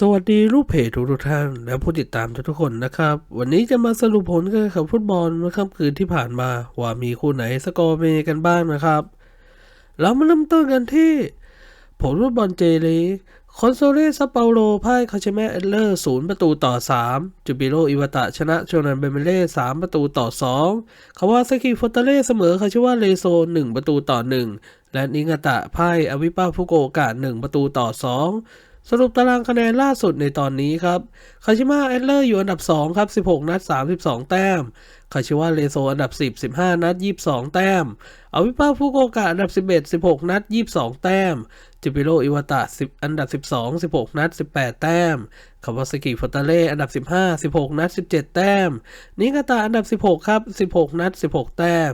สวัสดีลูกเพจทุกท่านและผู้ติดตามทุกคนนะครับ วันนี้จะมาสรุปผลการแข่งขันฟุตบอลเมื่อค่ำคืนที่ผ่านมา ว่ามีคู่ไหนสกอร์เป็นกันบ้างนะครับ เรามาเริ่มต้นกันที่ ผลฟุตบอลเจลีคอนโซเลซาเปาโลพ่ายคาเชเมเอเลอร์ศูนย์ประตูต่อ 3 จูบิโรอิวาตะชนะโชนันเบเมเล่3ประตูต่อ 2 คาวาซากิฟอตเตเล่เสมอคาชิวาเลโซ1ประตูต่อ 1 และนิงาตะพ่ายอวิปาฟุโกกะ1ประตูต่อ 2 สรุปตารางคะแนนล่าสุดในตอนนี้ครับ คาชิมะเอลเลอร์อยู่อันดับ 2 ครับ 16 นัด 32 แต้ม คาชิวะเลโซอันดับ 10 15 นัด 22 แต้มอวิปาฟุโกกะอันดับ 11 16 นัด 22 แต้ม จิปิโรอิวาตะ10 อันดับ 12 16 นัด 18 แต้ม คาวาซากิฟอตาเล่อันดับ 15 16 นัด 17 แต้ม นิกาตะอันดับ 16 ครับ 16 นัด 16 แต้ม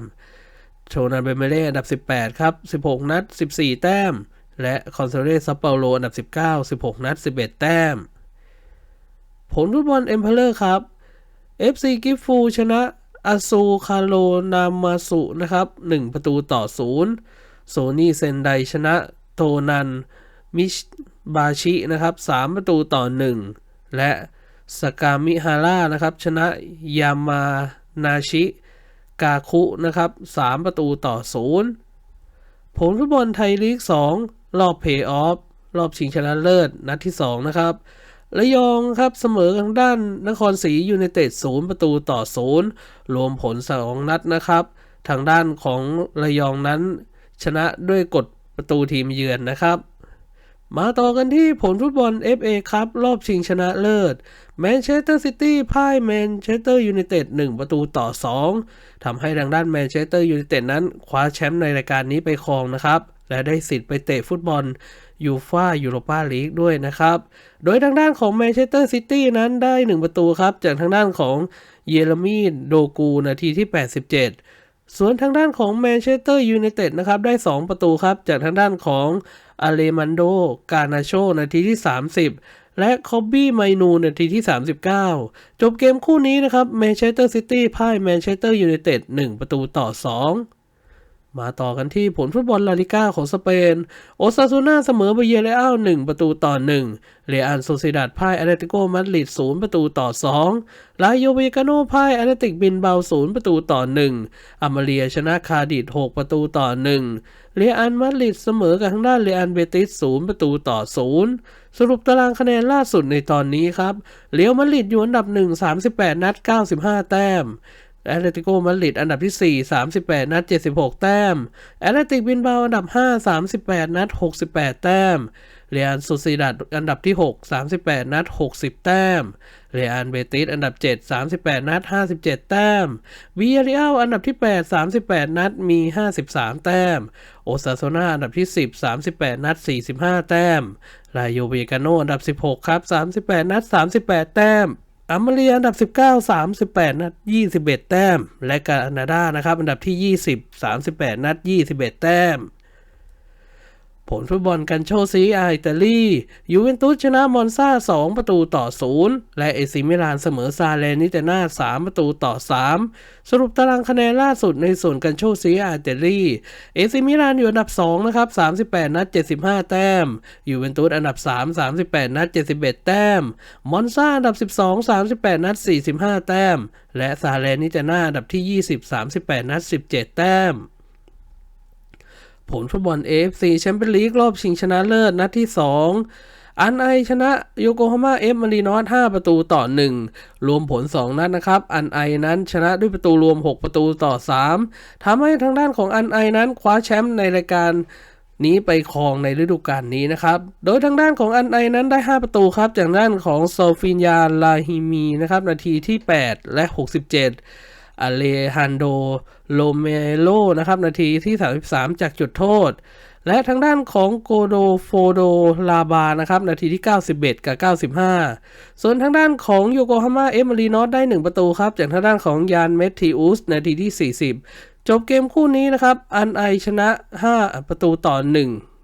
โชนันเบเมเล่อันดับ 18 ครับ 16 นัด 14 แต้ม และคอนเซเรซัปเปาโลอันดับ 19 16 นัด 11 แต้ม ผลฟุตบอลเอ็มเพลเลอร์ครับ FC กิฟฟูชนะอาซูคาโลนามาสุนะครับ 1 ประตูต่อ 0 โซนี่เซนไดชนะโทนัน มิชบาชินะครับ 3 ประตูต่อ 1 และสกามิฮาร่านะครับ ชนะยามานาชิกาคุนะครับ 3 ประตูต่อ 0 ผลฟุตบอลไทยลีก 2 รอบเพย์ออฟรอบชิงชนะเลิศนัดที่ 2 นะครับระยองครับเสมอทางด้านนครศรียูไนเต็ดศูนย์ประตูต่อศูนย์รวมผล 2 นัดนะครับ ทางด้านของระยองนั้นชนะด้วยกฎประตูทีมเยือนนะครับ มาต่อกันที่ผลฟุตบอล FA ครับรอบชิงชนะเลิศแมนเชสเตอร์ซิตี้พ่ายแมนเชสเตอร์ยูไนเต็ด1ประตูต่อ 2ทำให้ทางด้านแมนเชสเตอร์ยูไนเต็ดนั้นคว้าแชมป์ในรายการนี้ไปครองนะครับ และได้สิทธิ์ไปเตะฟุตบอลยูฟายูโรปาลีกด้วยนะครับ โดยทางด้านของแมนเชสเตอร์ซิตี้นั้นได้ 1 ประตูครับ จากทางด้านของเยเรมีโดกูนาทีที่ 87 ส่วนทางด้านของแมนเชสเตอร์ยูไนเต็ดนะครับ ได้ 2 ประตูครับ จากทางด้านของอาเลมันโด กานาโชนาทีที่ 30และคอบบี้ไมนูนาทีที่ 39 จบเกมคู่นี้นะครับแมนเชสเตอร์ซิตี้พ่ายแมนเชสเตอร์ยูไนเต็ด1ประตูต่อ 2 มาต่อกันที่ผลฟุตบอลลาลิก้าของสเปน โอซาซูน่าเสมอเบเยเรอัล1ประตูต่อ 1 เรอัลโซเซดัดพ่ายแอตเลติโกมาดริด0ประตูต่อ 2 ลาโยเวกาโนพ่ายแอตเลติกบินเบา0ประตูต่อ 1อามาเรียชนะคาดิด6ประตูต่อ 1 เรอัลมาดริดเสมอกับทางด้านเรอัลเบติส0ประตูต่อ 0 สรุปตารางคะแนนล่าสุดในตอนนี้ครับ เรียวมาดริดอยู่อันดับ 1 38 นัด 95 แต้ม แอตเลติโกมาดริดอันดับที่ 4 38 นัด 76 แต้ม แอตเลติกบินเบาอันดับ 5 38 นัด 68 แต้ม เรอัลโซซิดัดอันดับที่ 6 38 นัด 60 แต้ม เรอัลเบติสอันดับ 7 38 นัด 57 แต้มวิยาริอัลอันดับที่ 8 38 นัดมี 53 แต้ม โอซาโซนาอันดับที่ 10 38 นัด 45 แต้มลาโยเวกาโนอันดับ 16 ครับ 38 นัด 38 แต้ม อัมมาเรียอันดับ 19 38 นัด 21 แต้ม และกานาดานะครับ อันดับที่ 20 38 นัด 21 แต้ม ผลฟุตบอลกันโชซีอาอิตาลียูเวนตุสชนะมอนซา2 ประตูต่อ 0 และเอซิมิลานเสมอซาเลนิเตนา 3 ประตูต่อ 3 สรุปตารางคะแนนล่าสุดในส่วนกันโชซีอาอิตาลีเอซิมิลานอยู่อันดับ 2 นะครับ 38 นัด 75 แต้มยูเวนตุสอันดับ 3 38 นัด 71 แต้ม มอนซาอันดับ 12 38 นัด 45 แต้ม และซาเลนิเตนาอันดับที่ 20 38 นัด 17 แต้ม ผลฟุตบอล AFC แชมเปี้ยนลีกรอบชิงชนะเลิศนัดที่ 2 อันไอชนะโยโกฮาม่าเอฟมารีนอส5ประตูต่อ 1 รวมผล 2 นัดนะครับ อันไอนั้นชนะด้วยประตูรวม 6 ประตูต่อ 3ทำให้ทางด้านของอันไอนั้นคว้าแชมป์ในรายการนี้ไปครองในฤดูกาลนี้นะครับ โดยทางด้านของอันไอนั้นได้ 5 ประตูครับ จากด้านของโซฟินยาลาฮิมีนะครับ นาทีที่ 8 และ 67 อเลฮันโดโลเมโลนะครับ นาทีที่ 33 จากจุดโทษ และทางด้านของโกโดโฟโดลาบานะครับ นาทีที่ 91 กับ 95 ส่วนทางด้านของโยโกฮาม่าเอมารีนอสได้ 1 ประตูครับ จากทางด้านของยานเมททิอุส นาทีที่ 40 จบเกมคู่นี้นะครับ อันไอชนะ 5 ประตูต่อ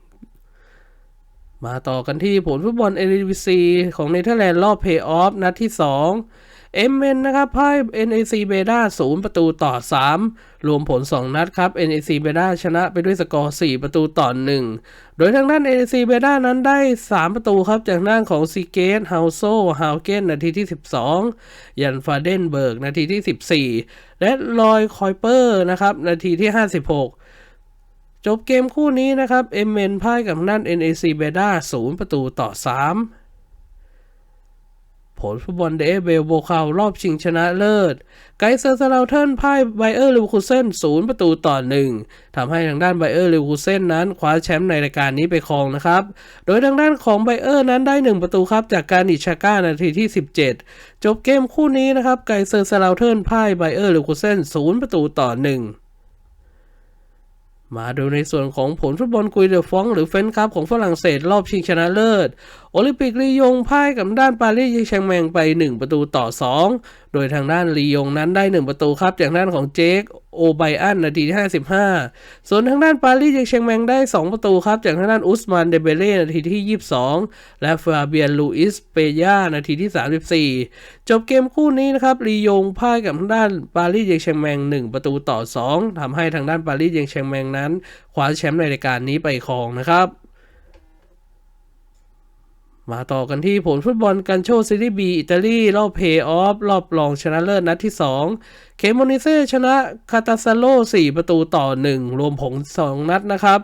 1มาต่อกันที่ผลฟุตบอลเอลิวีซีของเนเธอร์แลนด์รอบเพย์ออฟนัดที่ 2 เอ็มเนนะครับพ่าย NAC เบด้า0ประตูต่อ 3 รวมผล 2 นัดครับ NAC เบด้าชนะไปด้วยสกอร์ 4 ประตูต่อ 1 โดยทางด้าน NAC เบด้านั้นได้ 3 ประตูครับ จากด้าของซีเกตเฮาโซฮาวเกนนาทีที่ 12 ยันฟาเดนเบิร์ก นาทีที่ 14 และลอยคอยเปอร์นะครับ นาทีที่ 56จบเกมคู่นี้นะครับเอ็มเนพ่ายกับทางด้าน NAC เบด้า0ประตูต่อ 3 ผลฟุตบอลเดฟเบลโบคารอบชิงชนะเลิศ ไกเซอร์สลาเทิร์นพ่ายไบเออร์ลิวคูเซนศูนย์ประตูต่อหนึ่งทำให้ทางด้านไบเออร์ลิวคูเซนนั้นคว้าแชมป์ในรายการนี้ไปครองนะครับ โดยทางด้านของไบเออร์นั้นได้ 1 ประตูครับ จากการอิชาก้านาทีที่ 17 จบเกมคู่นี้นะครับไกเซอร์สลาเทิร์นพ่ายไบเออร์ลิวคูเซนศูนย์ประตูต่อหนึ่ง มาดูในส่วนของผลฟุตบอลกุยเดอฟองหรือเฟนคัพของฝรั่งเศสรอบชิงชนะเลิศ โอลิมปิกลียงพ่ายกับด้านปารีสแชงแมงไป 1 ประตูต่อ 2 โดยทางด้านลียงนั้นได้ 1 ประตูครับจากด้านของเจค โอไบอันนาทีที่ 55 ส่วนทางด้านปารีสยองเชงแมงได้ 2 ประตูครับ จากทางด้านอุสมานเดเบเล่นาทีที่ 22 และฟาเบียนลูอิสเปย่านาทีที่ 34 จบเกมคู่นี้นะครับลียงพ่ายกับทางด้านปารีสยองเชงแมง 1 ประตูต่อ 2ทำให้ทางด้านปารีสยองเชงแมงนั้นคว้าแชมป์ในรายการนี้ไปครองนะครับ มาต่อกันที่ผลฟุตบอลกันโชซีรีบีอิตาลีรอบเพย์ออฟรอบรองชนะเลิศนัดที่ 2 เคโมนิเซ่ชนะคาตาซาโล 4 ประตูต่อ 1 รวมผล 2 นัดนะครับ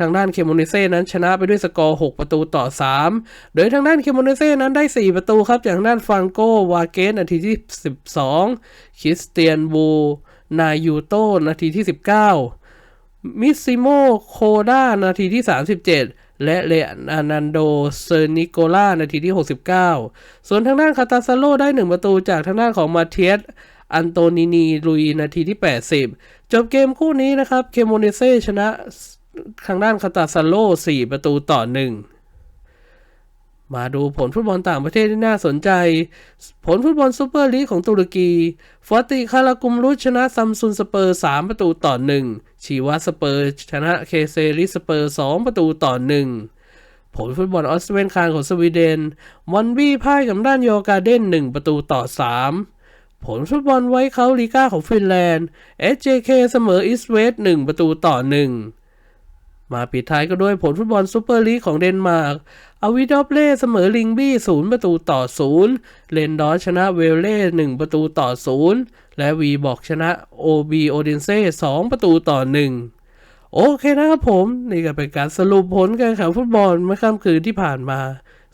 ทางด้านเคโมนิเซ่นั้นชนะไปด้วยสกอร์ 6 ประตูต่อ 3 โดยทางด้านเคโมนิเซ่นั้นได้ 4 ประตูครับ จากทางด้านฟังโกวาเกสนาทีที่ 12 คริสเตียนบูนายูโตนาทีที่ 19 มิซิโมโคดานาทีที่ 37 และเลอานันโดเซอร์นิโกล่านาทีที่ 69 ส่วนทางด้านคาตาซาโลได้ 1 ประตูจากทางด้านของมาเทียสอันโตนินีลุยนาทีที่ 80 จบเกมคู่นี้นะครับ เคโมเนเซชนะทางด้านคาตาซาโล4 ประตูต่อ 1 มาดูผลฟุตบอลต่างประเทศที่น่าสนใจ ผลฟุตบอลซูเปอร์ลีกของตุรกี ฟอร์ติคารากุมรุชนะซัมซุนสเปอร์ 3 ประตูต่อ 1 ชีวาสเปอร์ ชนะเคเซริสเปอร์ 2 ประตูต่อ 1 ผลฟุตบอลออสเตรเลียนคานของสวีเดนมอนบี้พ่ายกับด้านโยการเดน 1 ประตูต่อ 3 ผลฟุตบอลไวท์เคาลีก้าของฟินแลนด์ SJK เสมออิสเวส1ประตูต่อ 1 มาปิดท้ายก็ด้วยผลฟุตบอลซูเปอร์ลีกของเดนมาร์กอวิดอเล่เสมอลิงบี้ศูนย์ประตูต่อศูนย์เลนดอชนะเวลเล่หนึ่งประตูต่อศูนย์และวีบอกชนะโอบีโอเดนเซ่สองประตูต่อหนึ่งโอเคนะครับผม นี่ก็เป็นการสรุปผลการแข่งฟุตบอลเมื่อค่ำคืนที่ผ่านมา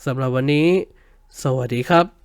สำหรับวันนี้ สวัสดีครับ